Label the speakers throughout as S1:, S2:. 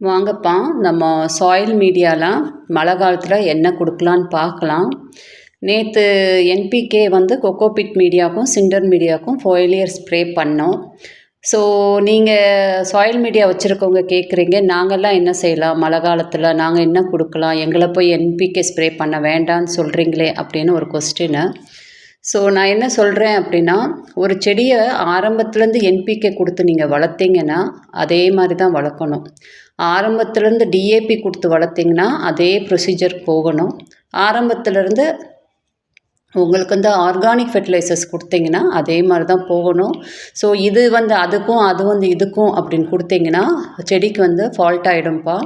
S1: வாங்கப்பா நம்ம சாயில் மீடியாலாம் மழை காலத்தில் என்ன கொடுக்கலான்னு பார்க்கலாம். நேற்று என்பிகே வந்து கொக்கோபிட் மீடியாவுக்கும் சிண்டர் மீடியாவுக்கும் ஃபோயிலியர் ஸ்ப்ரே பண்ணோம். ஸோ நீங்கள் சாயில் மீடியா வச்சுருக்கவங்க கேட்குறீங்க நாங்கள்லாம் என்ன செய்யலாம்? மழை காலத்தில் நாங்கள் என்ன கொடுக்கலாம்? எங்களை போய் என்பிகே ஸ்ப்ரே பண்ண வேண்டாம்னு சொல்கிறீங்களே அப்படின்னு ஒரு கொஸ்டின்னு ஸோ நான் என்ன சொல்கிறேன் அப்படின்னா ஒரு செடியை ஆரம்பத்துலேருந்து என்பிகே கொடுத்து நீங்கள் வளர்த்தீங்கன்னா அதே மாதிரி தான் வளர்க்கணும். ஆரம்பத்துலேருந்து டிஏபி கொடுத்து வளர்த்திங்கன்னா அதே ப்ரொசீஜர் போகணும். ஆரம்பத்துலேருந்து உங்களுக்கு வந்து ஆர்கானிக் ஃபெர்டிலைசர்ஸ் கொடுத்தீங்கன்னா அதே மாதிரி தான் போகணும். ஸோ இது வந்து அதுக்கும் அது வந்து இதுக்கும் அப்படின்னு கொடுத்தீங்கன்னா செடிக்கு வந்து ஃபால்ட் ஆகிடும்ப்பா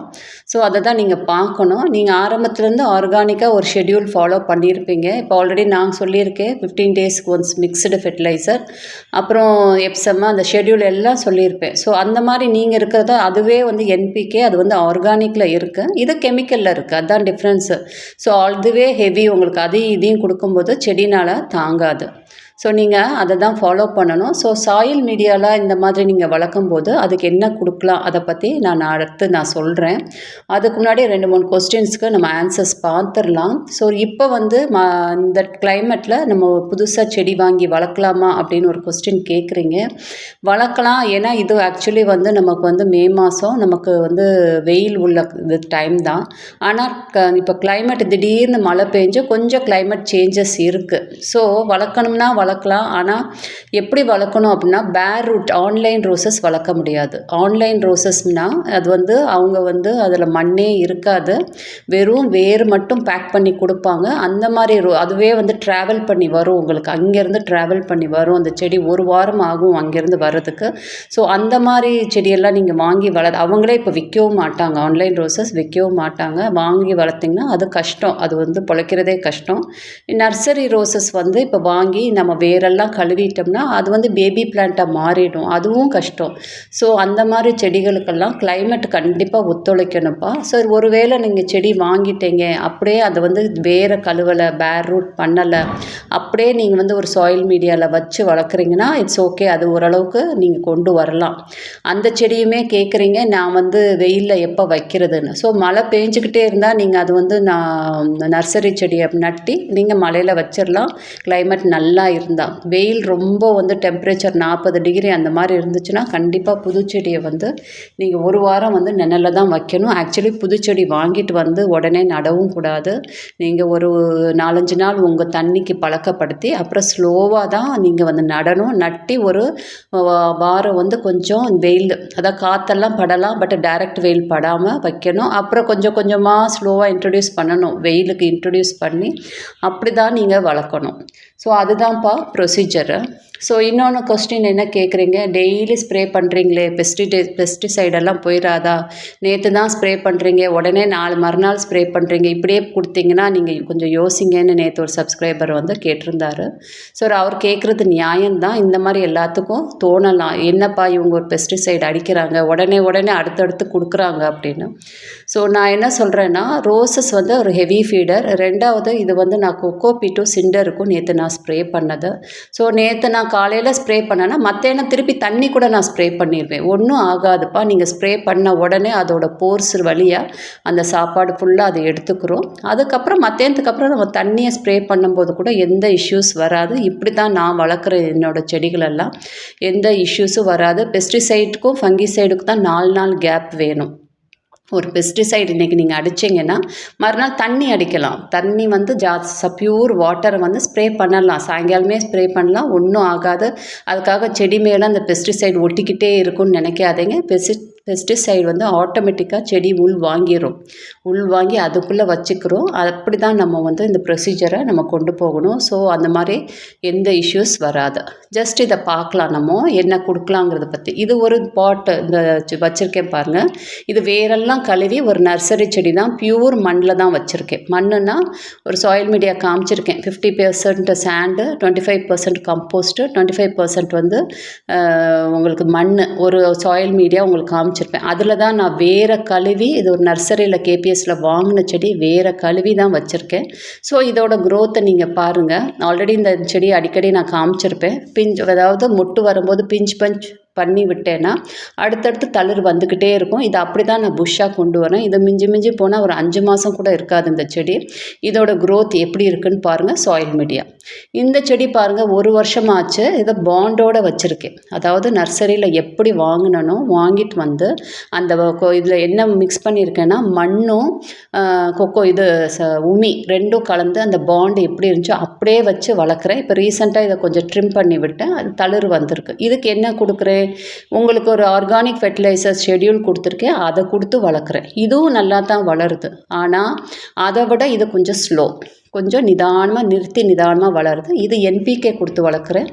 S1: ஸோ அதை தான் நீங்கள் பார்க்கணும். நீங்கள் ஆரம்பத்துலேருந்து ஆர்கானிக்காக ஒரு ஷெட்யூல் ஃபாலோ பண்ணியிருப்பீங்க. இப்போ ஆல்ரெடி நான் சொல்லியிருக்கேன் ஃபிஃப்டீன் டேஸ்க்கு ஒன்ஸ் மிக்சடு ஃபெர்டிலைசர் அப்புறம் எப்சம் அந்த ஷெட்யூல் எல்லாம் சொல்லியிருப்பேன். ஸோ அந்த மாதிரி நீங்கள் இருக்கிறத அதுவே வந்து என்பிகே அது வந்து ஆர்கானிக்கில் இருக்குது இது கெமிக்கலில் இருக்குது அதுதான் டிஃப்ரென்ஸு ஸோ அதுவே ஹெவி உங்களுக்கு அதையும் இதையும் கொடுக்கும்போது செடினால் தாங்காது. ஸோ நீங்கள் அதை தான் ஃபாலோ பண்ணணும். ஸோ சாயில் மீடியாவில் இந்த மாதிரி நீங்கள் வளர்க்கும் போது அதுக்கு என்ன கொடுக்கலாம் அதை பற்றி நான் அடுத்து நான் சொல்கிறேன் அதுக்கு முன்னாடி ரெண்டு மூணு கொஸ்டின்ஸ்க்கு நம்ம ஆன்சர்ஸ் பார்த்துடலாம். ஸோ இப்போ வந்து ம இந்த கிளைமேட்டில் நம்ம புதுசாக செடி வாங்கி வளர்க்கலாமா அப்படின்னு ஒரு கொஸ்டின் கேட்குறீங்க. வளர்க்கலாம். ஏன்னா இது ஆக்சுவலி வந்து நமக்கு வந்து மே மாதம் நமக்கு வந்து வெயில் உள்ள இது டைம் தான். ஆனால் க இப்போ கிளைமேட் திடீர்னு மழை பெஞ்சு கொஞ்சம் கிளைமேட் சேஞ்சஸ் இருக்குது ஸோ வளர்க்கணும்னா வளர்க்கலாம். ஆனால் எப்படி வளர்க்கணும் அப்படின்னா பேர் ரூட் ஆன்லைன் ரோசஸ் வளர்க்க முடியாது. ஆன்லைன் ரோசஸ்னால் அது வந்து அவங்க வந்து அதில் மண்ணே இருக்காது. வெறும் வேர் மட்டும் பேக் பண்ணி கொடுப்பாங்க. அந்த மாதிரி ரோ அதுவே வந்து ட்ராவல் பண்ணி வரும் உங்களுக்கு. அங்கேருந்து ட்ராவல் பண்ணி வரும். அந்த செடி ஒரு வாரம் ஆகும் அங்கேருந்து வர்றதுக்கு. ஸோ அந்த மாதிரி செடியெல்லாம் நீங்கள் வாங்கி வள அவங்களே இப்போ விற்கவும் மாட்டாங்க. ஆன்லைன் ரோசஸ் விற்கவும் மாட்டாங்க. வாங்கி வளர்த்திங்கன்னா அது கஷ்டம். அது வந்து பிழைக்கிறதே கஷ்டம். நர்சரி ரோசஸ் வந்து இப்போ வாங்கி நம்ம வேரெல்லாம் கழுவிட்டோம்னா அது வந்து பேபி பிளான்ட்டாக மாறிடும். அதுவும் கஷ்டம். ஸோ அந்த மாதிரி செடிகளுக்கெல்லாம் கிளைமேட் கண்டிப்பாக ஒத்துழைக்கணும்ப்பா. ஸோ ஒருவேளை நீங்கள் செடி வாங்கிட்டீங்க அப்படியே அதை வந்து வேரை கழுவலை பேர் ரூட் பண்ணலை அப்படியே நீங்கள் வந்து ஒரு சாயில் மீடியாவில் வச்சு வளர்க்குறீங்கன்னா இட்ஸ் ஓகே அது ஓரளவுக்கு நீங்கள் கொண்டு வரலாம். அந்த செடியுமே கேட்குறீங்க நான் வந்து வெயிலில் எப்போ வைக்கிறதுன்னு. ஸோ மழை பேஞ்சிக்கிட்டே இருந்தால் நீங்கள் அது வந்து நான் நர்சரி செடியை நட்டி நீங்கள் மழையில் வச்சிடலாம் கிளைமேட் நல்லா இருக்கும் இருந்தால் வெயில் ரொம்ப வந்து டெம்ப்ரேச்சர் நாற்பது டிகிரி அந்த மாதிரி இருந்துச்சுன்னா கண்டிப்பாக புதுச்செடியை வந்து நீங்கள் ஒரு வாரம் வந்து நிழலில் தான் வைக்கணும். ஆக்சுவலி புதுச்செடி வாங்கிட்டு வந்து உடனே நடவும் கூடாது. நீங்கள் ஒரு நாலஞ்சு நாள் உங்கள் தண்ணிக்கு பழக்கப்படுத்தி அப்புறம் ஸ்லோவாக தான் நீங்கள் வந்து நடணும். நட்டி ஒரு வாரம் வந்து கொஞ்சம் வெயில் அதாவது காற்றெல்லாம் படலாம் பட் டைரக்ட் வெயில் படாமல் வைக்கணும். அப்புறம் கொஞ்சம் கொஞ்சமாக ஸ்லோவாக இன்ட்ரடியூஸ் பண்ணணும். வெயிலுக்கு இன்ட்ரடியூஸ் பண்ணி அப்படி தான் நீங்கள் வளர்க்கணும். ஸோ அதுதான்ப்பா ப்ரொசீஜரு ஸோ இன்னொன்று கொஸ்டின் என்ன கேட்குறீங்க டெய்லி ஸ்ப்ரே பண்ணுறீங்களே பெஸ்டிடை பெஸ்டிசைடெல்லாம் போயிடாதா நேற்று தான் ஸ்ப்ரே பண்ணுறீங்க உடனே நாலு மறுநாள் ஸ்ப்ரே பண்ணுறீங்க இப்படியே கொடுத்தீங்கன்னா நீங்கள் கொஞ்சம் யோசிங்கன்னு நேற்று ஒரு சப்ஸ்கிரைபர் வந்து கேட்டிருந்தாரு. ஸோ அவர் கேட்குறது நியாயம்தான். இந்த மாதிரி எல்லாத்துக்கும் தோணலாம். என்னப்பா இவங்க ஒரு பெஸ்டிசைடு அடிக்கிறாங்க? உடனே உடனே அடுத்தடுத்து கொடுக்குறாங்க அப்படின்னு. ஸோ நான் என்ன சொல்கிறேன்னா ரோசஸ் வந்து ஒரு ஹெவி ஃபீடர் ரெண்டாவது இது வந்து நான் கொக்கோ பீட்டும் சிண்டருக்கும் நேற்று நான் ஸ்ப்ரே பண்ணது. ஸோ நேற்று நான் காலையில் ஸ்ப்ரே பண்ணேன்னா மத்தியானம் திருப்பி தண்ணி கூட நான் ஸ்ப்ரே பண்ணிடுவேன் ஒன்றும் ஆகாதுப்பா. நீங்கள் ஸ்ப்ரே பண்ண உடனே அதோட போர்ஸ் வழியாக அந்த சாப்பாடு ஃபுல்லாக அதை எடுத்துக்கிறோம். அதுக்கப்புறம் மத்தியானத்துக்கு அப்புறம் நம்ம தண்ணியை ஸ்ப்ரே பண்ணும்போது கூட எந்த இஷ்யூஸ் வராது. இப்படி தான் நான் வளர்க்குற என்னோடய செடிகளெல்லாம் எந்த இஷ்யூஸும் வராது. பெஸ்டிசைடுக்கும் ஃபங்கிசைடுக்கும் தான் நாலு நாள் கேப் வேணும். ஒரு பெஸ்டிசைடு இன்றைக்கி நீங்கள் அடிச்சிங்கன்னா மறுநாள் தண்ணி அடிக்கலாம். தண்ணி வந்து ஜாஸ்தி ப்யூர் வாட்டரை வந்து ஸ்ப்ரே பண்ணலாம். சாயங்காலமே ஸ்ப்ரே பண்ணலாம். ஒன்றும் ஆகாது. அதுக்காக செடி மேலே அந்த பெஸ்டிசைடு ஒட்டிக்கிட்டே இருக்கும்னு நினைக்காதீங்க. பெஸ்டி பெஸ்டிசைடு வந்து ஆட்டோமேட்டிக்காக செடி உள் வாங்கிடும் உள் வாங்கி அதுக்குள்ளே வச்சுக்கிறோம். அப்படி தான் நம்ம வந்து இந்த ப்ரொசீஜரை நம்ம கொண்டு போகணும். ஸோ அந்த மாதிரி எந்த இஷ்யூஸ் வராது. ஜஸ்ட் இதை பார்க்கலாம் நம்ம. என்ன கொடுக்கலாங்கிறத பற்றி இது ஒரு பாட்டு இந்த வச்சுருக்கேன் பாருங்கள் இது வேரெல்லாம் கழுவி ஒரு நர்சரி செடி தான் பியூர் மண்ணில் தான் வச்சுருக்கேன். மண்ணுன்னா ஒரு சாயில் மீடியா காமிச்சிருக்கேன். Fifty percent sand twenty five percent compost twenty five percent வந்து உங்களுக்கு மண் ஒரு சாயில் மீடியா உங்களுக்கு காமிச்சு வச்சுருப்பேன் அதில் தான் நான் வேறு கழுவி இது ஒரு நர்சரியில் கேபிஎஸ்சில் வாங்கின செடி வேறு கழுவி தான் வச்சுருக்கேன். ஸோ இதோட க்ரோத்தை நீங்கள் பாருங்கள் ஆல்ரெடி இந்த செடி அடிக்கடி நான் காமிச்சிருப்பேன். பிஞ்ச் அதாவது முட்டு வரும்போது பிஞ்ச் பஞ்ச் பண்ணி விட்டேன்னா அடுத்தடுத்து தளிர் வந்துக்கிட்டே இருக்கும். இதை அப்படி தான் நான் புஷ்ஷாக கொண்டு வரேன். இதை மிஞ்சி மிஞ்சி போனால் ஒரு அஞ்சு மாதம் கூட இருக்காது இந்த செடி. இதோட க்ரோத் எப்படி இருக்குன்னு பாருங்கள் சாயில் மீடியா இந்த செடி பாருங்கள் ஒரு வருஷமாச்சு இதை பாண்டோட வச்சுருக்கேன். அதாவது நர்சரியில் எப்படி வாங்கினனோ வாங்கிட்டு வந்து அந்த இதில் என்ன மிக்ஸ் பண்ணியிருக்கேன்னா மண்ணும் கொக்கோ இது ச உமி ரெண்டும் கலந்து அந்த பாண்டு எப்படி இருந்துச்சோ அப்படியே வச்சு வளர்க்குறேன். இப்போ ரீசெண்டாக இதை கொஞ்சம் ட்ரிம் பண்ணி விட்டேன். அது தளிர் வந்திருக்கு. இதுக்கு என்ன கொடுக்குறேன்? உங்களுக்கு ஒரு ஆர்கானிக் ஃபெர்டிலைசர் ஷெட்யூல் கொடுத்துருக்கேன் அதை கொடுத்து வளர்க்குறேன். இதுவும் நல்லா தான் வளருது. ஆனால் அதை விட இது கொஞ்சம் ஸ்லோ கொஞ்சம் நிதானமாக நிறுத்தி நிதானமாக வளருது. இது என்பிகே கொடுத்து வளர்க்குறேன்.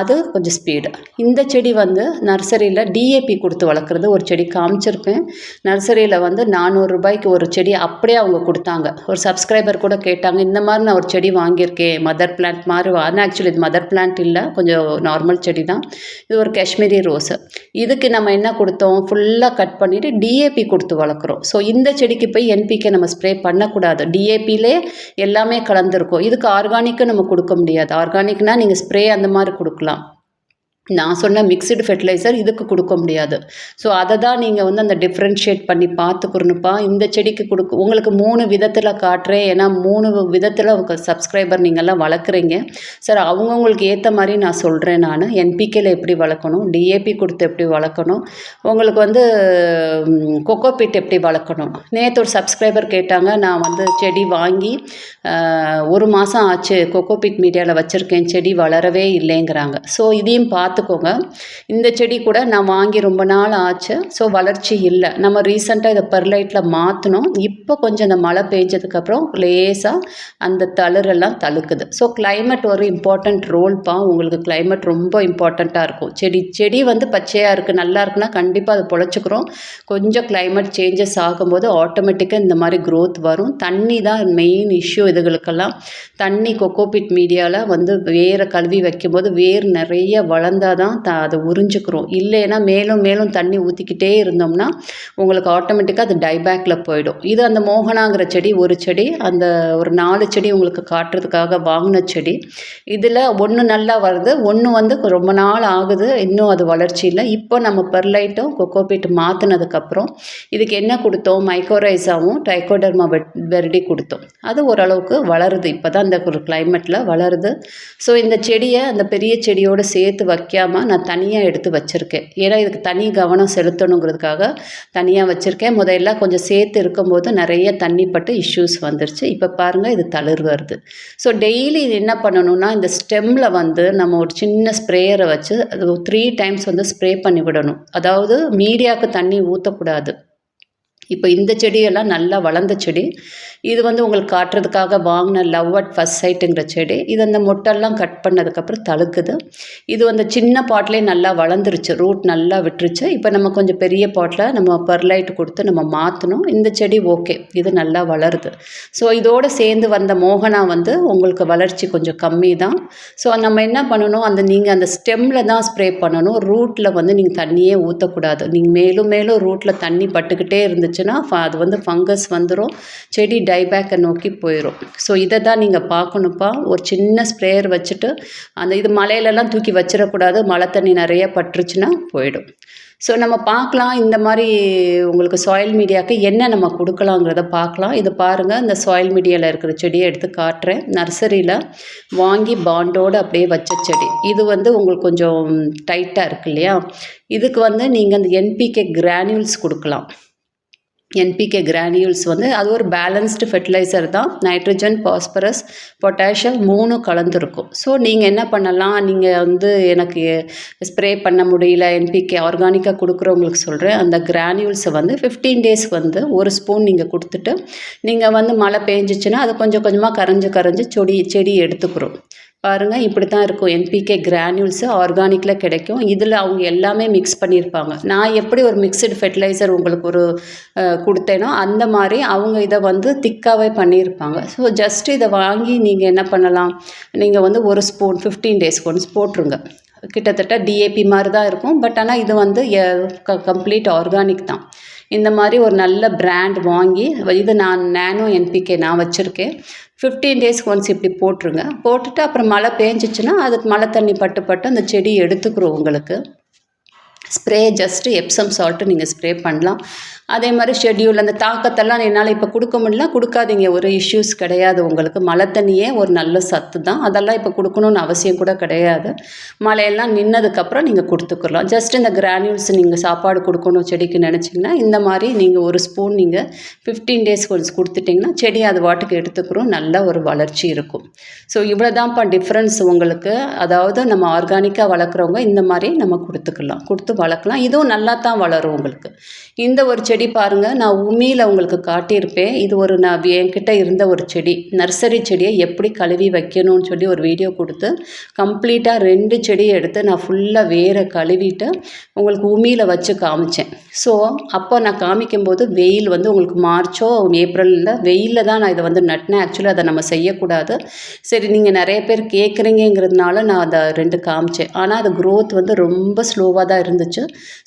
S1: அது கொஞ்சம் ஸ்பீடு இந்த செடி வந்து நர்சரியில் டிஏபி கொடுத்து வளர்க்குறது ஒரு செடி காமிச்சிருப்பேன். நர்சரியில் வந்து நானூறு ரூபாய்க்கு ஒரு செடி அப்படியே அவங்க கொடுத்தாங்க. ஒரு சப்ஸ்கிரைபர் கூட கேட்டாங்க இந்த மாதிரி நான் ஒரு செடி வாங்கியிருக்கேன் மதர் பிளான்ட் மாதிரி ஆனால் ஆக்சுவலி இது மதர் பிளான்ட் இல்லை கொஞ்சம் நார்மல் செடி தான் இது ஒரு காஷ்மீரி ரோஸு இதுக்கு நம்ம என்ன கொடுத்தோம்? ஃபுல்லாக கட் பண்ணிவிட்டு டிஏபி கொடுத்து வளர்க்குறோம். ஸோ இந்த செடிக்கு போய் என்பிகே நம்ம ஸ்ப்ரே பண்ணக்கூடாது. டிஏபிலே எல்லாமே கலந்துருக்கும். இதுக்கு ஆர்கானிக்கு நம்ம கொடுக்க முடியாது. ஆர்கானிக்னால் நீங்கள் ஸ்ப்ரே அந்த மாதிரி கொடுக்கலாம். பார்க்கலாம் நான் சொன்ன மிக்சடு ஃபெர்டிலைசர் இதுக்கு கொடுக்க முடியாது. ஸோ அதை தான் நீங்கள் வந்து அந்த டிஃப்ரென்ஷியேட் பண்ணி பார்த்துக்கணுப்பா இந்த செடிக்கு கொடுக்க உங்களுக்கு மூணு விதத்தில் காட்டுறேன். ஏன்னா மூணு விதத்தில் உங்கள் சப்ஸ்கிரைபர் நீங்கள்லாம் வளர்க்குறீங்க. சார் அவங்கவுங்களுக்கு ஏற்ற மாதிரி நான் சொல்கிறேன் நான். என்பிகேல எப்படி வளர்க்கணும்? டிஏபி கொடுத்து எப்படி வளர்க்கணும்? உங்களுக்கு வந்து கொக்கோபிட் எப்படி வளர்க்கணும்? நேற்று ஒரு சப்ஸ்கிரைபர் கேட்டாங்க. நான் வந்து செடி வாங்கி ஒரு மாதம் ஆச்சு. கொக்கோபிட் மீடியாவில் வச்சுருக்கேன். செடி வளரவே இல்லைங்கிறாங்க. ஸோ இதையும் பார்த்து பார்த்துக்கோங்க. இந்த செடி கூட நான் வாங்கி ரொம்ப நாள் ஆச்சு. ஸோ வளர்ச்சி இல்லை. நம்ம ரீசெண்டாக இதை பெர்லைட்டில் மாற்றினோம் இப்போ கொஞ்சம் இந்த மழை பெஞ்சதுக்கப்புறம் லேசாக அந்த தளிரெல்லாம் தழுக்குது. ஸோ கிளைமேட் ஒரு இம்பார்ட்டண்ட் ரோல்ப்பா உங்களுக்கு கிளைமேட் ரொம்ப இம்பார்ட்டண்ட்டாக இருக்கும். செடி செடி வந்து பச்சையாக இருக்குது நல்லா இருக்குன்னா கண்டிப்பாக அதை பொழைச்சிக்கிறோம். கொஞ்சம் கிளைமேட் சேஞ்சஸ் ஆகும்போது ஆட்டோமேட்டிக்காக இந்த மாதிரி க்ரோத் வரும். தண்ணி தான் மெயின் இஷ்யூ இதுகளுக்கெல்லாம். தண்ணி கொக்கோபிட் மீடியாவில் வந்து வேரை கழுவி வைக்கும்போது வேர் நிறைய இருந்தால் தான் த அதை உறிஞ்சிக்கிறோம். இல்லைன்னா மேலும் மேலும் தண்ணி ஊற்றிக்கிட்டே இருந்தோம்னா உங்களுக்கு ஆட்டோமேட்டிக்காக அது டைபேக்கில் போயிடும். இது அந்த மோகனாங்கிற செடி ஒரு செடி அந்த ஒரு நாலு செடி உங்களுக்கு காட்டுறதுக்காக வாங்கின செடி. இதில் ஒன்று நல்லா வருது ஒன்று வந்து ரொம்ப நாள் ஆகுது இன்னும் அது வளர்ச்சி இல்லை. இப்போ நம்ம பெர்லைட்டும் கொக்கோபீட் மாற்றினதுக்கப்புறம் இதுக்கு என்ன கொடுத்தோம்? மைக்கோரைஸாவும் டைக்கோடர்மா வெர்டி கொடுத்தோம். அது ஓரளவுக்கு வளருது. இப்போ தான் இந்த ஒரு கிளைமேட்டில் வளருது. ஸோ இந்த செடியை அந்த பெரிய செடியோடு சேர்த்து வைக்காமல் நான் தனியாக எடுத்து வச்சுருக்கேன். ஏன்னா இதுக்கு தனி கவனம் செலுத்தணுங்கிறதுக்காக தனியாக வச்சுருக்கேன். முதல்ல கொஞ்சம் சேர்த்து இருக்கும்போது நிறைய தண்ணி பட்டு இஷ்யூஸ் வந்துருச்சு. இப்போ பாருங்கள் இது தளிர் வருது ஸோ டெய்லி இது என்ன பண்ணணும்னா இந்த ஸ்டெம்மில் வந்து நம்ம ஒரு சின்ன ஸ்ப்ரேயரை வச்சு அது த்ரீ டைம்ஸ் வந்து ஸ்ப்ரே பண்ணி விடணும். அதாவது மீடியாவுக்கு தண்ணி ஊற்றக்கூடாது இப்போ இந்த செடியெல்லாம் நல்லா வளர்ந்த செடி. இது வந்து உங்களுக்கு காட்டுறதுக்காக வாங்கின லவ் அட் ஃபஸ்ட் சைட்டுங்கிற செடி. இது அந்த மொட்டெல்லாம் கட் பண்ணதுக்கப்புறம் தழுக்குது. இது அந்த சின்ன பாட்லேயே நல்லா வளர்ந்துருச்சு. ரூட் நல்லா விட்டுருச்சு. இப்போ நம்ம கொஞ்சம் பெரிய பாட்டில் நம்ம பெர்லைட் கொடுத்து நம்ம மாற்றணும் இந்த செடி ஓகே இது நல்லா வளருது. ஸோ இதோடு சேர்ந்து வந்த மோகனா வந்து உங்களுக்கு வளர்ச்சி கொஞ்சம் கம்மி தான் ஸோ நம்ம என்ன பண்ணணும்? அந்த நீங்கள் அந்த ஸ்டெம்மில் தான் ஸ்ப்ரே பண்ணணும். ரூட்டில் வந்து நீங்கள் தண்ணியே ஊற்றக்கூடாது நீங்கள் மேலும் மேலும் ரூட்டில் தண்ணி பட்டுக்கிட்டே இருந்துச்சு இருந்துச்சுன்னா அது வந்து ஃபங்கஸ் வந்துடும் செடி டைபேக்கை நோக்கி போயிடும் ஸோ இதை தான் நீங்கள் பார்க்கணுப்பா ஒரு சின்ன ஸ்ப்ரேயர் வச்சுட்டு அந்த இது மலையிலலாம் தூக்கி வச்சிடக்கூடாது. மழை தண்ணி நிறைய பட்டுருச்சுன்னா போயிடும். ஸோ நம்ம பார்க்கலாம். இந்த மாதிரி உங்களுக்கு சாயில் மீடியாவுக்கு என்ன நம்ம கொடுக்கலாங்கிறத பார்க்கலாம். இது பாருங்கள் இந்த சாயில் மீடியாவில் இருக்கிற செடியை எடுத்து காட்டுறேன். நர்சரியில் வாங்கி பாண்டோடு அப்படியே வச்ச செடி. இது வந்து உங்களுக்கு கொஞ்சம் டைட்டாக இருக்கு இல்லையா? இதுக்கு வந்து நீங்கள் அந்த என்பிகே கிரானியூல்ஸ் கொடுக்கலாம். என்பிகே கிரானியூல்ஸ் வந்து அது ஒரு பேலன்ஸ்டு ஃபெர்டிலைசர் தான். நைட்ரஜன் பாஸ்பரஸ் பொட்டாஷியம் மூணு கலந்துருக்கும். ஸோ நீங்கள் என்ன பண்ணலாம்? நீங்கள் வந்து எனக்கு ஸ்ப்ரே பண்ண முடியல என்பிகே ஆர்கானிக்காக கொடுக்குறவங்களுக்கு சொல்கிறேன் அந்த கிரானியூல்ஸை வந்து ஃபிஃப்டீன் டேஸ் வந்து ஒரு ஸ்பூன் நீங்கள் கொடுத்துட்டு நீங்கள் வந்து மழை பெஞ்சிச்சுன்னா அது கொஞ்சம் கொஞ்சமாக கரைஞ்சி கரைஞ்சி செடி செடி எடுத்துக்கிறோம். பாருங்கள் இப்படி தான் இருக்கும் என்பிகே கிரானியூல்ஸு ஆர்கானிக்கில் கிடைக்கும். இதில் அவங்க எல்லாமே மிக்ஸ் பண்ணியிருப்பாங்க. நான் எப்படி ஒரு மிக்சடு ஃபெர்டிலைசர் உங்களுக்கு ஒரு கொடுத்தேனோ அந்த மாதிரி அவங்க இதை வந்து திக்காகவே பண்ணியிருப்பாங்க. ஸோ ஜஸ்ட் இதை வாங்கி நீங்கள் என்ன பண்ணலாம்? நீங்கள் வந்து ஒரு ஸ்பூன் ஃபிஃப்டீன் டேஸ்க்கு ஒன்ஸ் போட்டுருங்க. கிட்டத்தட்ட டிஏபி மாதிரி தான் இருக்கும். பட் ஆனால் இது வந்து கம்ப்ளீட் ஆர்கானிக் தான். இந்த மாதிரி ஒரு நல்ல பிராண்ட் வாங்கி இது நான் நேனோ என்பிகே நான் வச்சுருக்கேன். ஃபிஃப்டீன் டேஸ்க்கு ஒன்ஸ் இப்படி போட்டுருங்க. போட்டுட்டு அப்புறம் மழை பேஞ்சிச்சுன்னா அதுக்கு மழை தண்ணி பட்டு பட்டு அந்த செடி எடுத்துக்கிறோம் உங்களுக்கு. ஸ்ப்ரே ஜஸ்ட்டு எப்சம் சால்ட்டு நீங்கள் ஸ்ப்ரே பண்ணலாம். அதே மாதிரி ஷெட்யூல் அந்த தாக்கத்தெல்லாம் என்னால் இப்போ கொடுக்க முடியல. கொடுக்காதீங்க. ஒரு இஷ்யூஸ் கிடையாது. உங்களுக்கு மழை தண்ணியே ஒரு நல்ல சத்து தான். அதெல்லாம் இப்போ கொடுக்கணுன்னு அவசியம் கூட கிடையாது. மழையெல்லாம் நின்னதுக்கப்புறம் நீங்கள் கொடுத்துக்கலாம். ஜஸ்ட் இந்த கிரானியூல்ஸ் நீங்கள் சாப்பாடு கொடுக்கணும் செடிக்கு நினச்சிங்கன்னா இந்த மாதிரி நீங்கள் ஒரு ஸ்பூன் நீங்கள் ஃபிஃப்டீன் டேஸ் கொஞ்சம் கொடுத்துட்டிங்கன்னா செடி அது வாட்டுக்கு எடுத்துக்கிறோம். நல்ல ஒரு வளர்ச்சி இருக்கும். ஸோ இவ்வளோ தான்ப்பா டிஃப்ரென்ஸ் உங்களுக்கு. அதாவது நம்ம ஆர்கானிக்காக வளர்க்குறவங்க இந்த மாதிரி நம்ம கொடுத்துக்கலாம். கொடுத்து வளர்க்கலாம். இதுவும் நல்லா தான் வளரும் உங்களுக்கு. இந்த ஒரு செடி பாருங்கள் நான் உமியில் உங்களுக்கு காட்டியிருப்பேன். இது ஒரு நான் என்கிட்ட இருந்த ஒரு செடி. நர்சரி செடியை எப்படி கழுவி வைக்கணும்னு சொல்லி ஒரு வீடியோ கொடுத்து கம்ப்ளீட்டாக ரெண்டு செடியை எடுத்து நான் ஃபுல்லாக வேரை கழுவிட்டு உங்களுக்கு உமியில் வச்சு காமிச்சேன். ஸோ அப்போ நான் காமிக்கும்போது வெயில் வந்து உங்களுக்கு மார்ச்சோ ஏப்ரலில் வெயிலில் தான் நான் இதை வந்து நட்டினேன். ஆக்சுவலி அதை நம்ம செய்யக்கூடாது. சரி நீங்கள் நிறைய பேர் கேட்குறீங்கிறதுனால நான் அதை ரெண்டு காமிச்சேன். ஆனால் அது க்ரோத் வந்து ரொம்ப ஸ்லோவாக தான் இருந்துச்சு.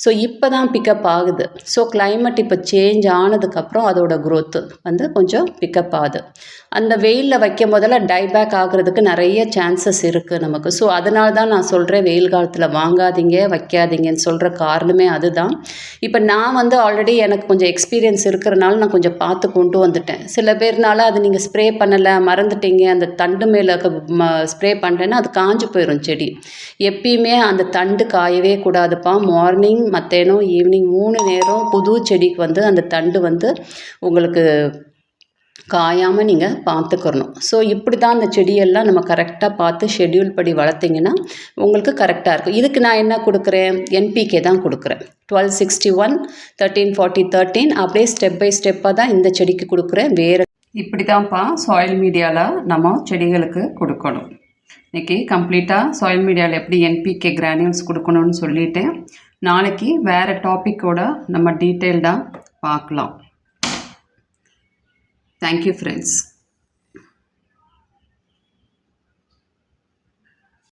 S1: ஸோ இப்போ தான் பிக்கப் ஆகுது. ஸோ கிளைமேட் இப்போ சேஞ்ச் ஆனதுக்கப்புறம் அதோட க்ரோத்து வந்து கொஞ்சம் பிக்கப் ஆகுது. அந்த வெயிலில் வைக்கும் போதெல்லாம் டைபேக் ஆகுறதுக்கு நிறைய சான்சஸ் இருக்குது நமக்கு. ஸோ அதனால தான் நான் சொல்கிறேன் வெயில் காலத்தில் வாங்காதீங்க வைக்காதீங்கன்னு சொல்கிற காரணமே அதுதான். இப்போ நான் வந்து ஆல்ரெடி எனக்கு கொஞ்சம் எக்ஸ்பீரியன்ஸ் இருக்கிறனால நான் கொஞ்சம் பார்த்து கொண்டு வந்துட்டேன். சில பேர்னால அது நீங்கள் ஸ்ப்ரே பண்ணலை மறந்துட்டீங்க அந்த தண்டு மேலே ஸ்ப்ரே பண்ணுறேன்னா அது காஞ்சு போயிடும் செடி. எப்பயுமே அந்த தண்டு காயவே கூடாதுப்பா மார்னிங் மத்தியானம் ஈவினிங் மூணு நேரம் புது செடிக்கு வந்து அந்த தண்டு வந்து உங்களுக்கு காயாமல் நீங்கள் பார்த்துக்கிறணும். ஸோ இப்படி தான் அந்த செடியெல்லாம் நம்ம கரெக்டாக பார்த்து ஷெட்யூல் படி வளர்த்திங்கன்னா உங்களுக்கு கரெக்டாக இருக்கும். இதுக்கு நான் என்ன கொடுக்குறேன்? என்பிகே தான் கொடுக்குறேன். Twelve sixty one thirteen forty thirteen அப்படியே ஸ்டெப் பை ஸ்டெப்பாக தான் இந்த செடிக்கு கொடுக்குறேன். வேறு இப்படி தான்ப்பா சாயில் மீடியாவில் நம்ம செடிகளுக்கு கொடுக்கணும். இன்றைக்கி கம்ப்ளீட்டாக சாயில் மீடியாவில் எப்படி என்பிகே கிரானியூல்ஸ் கொடுக்கணும்னு சொல்லிட்டேன் நாளைக்கு வேறு டாப்பிக்கோட நம்ம டீட்டெயில்டாக பார்க்கலாம் தேங்க்யூ ஃப்ரெண்ட்ஸ்.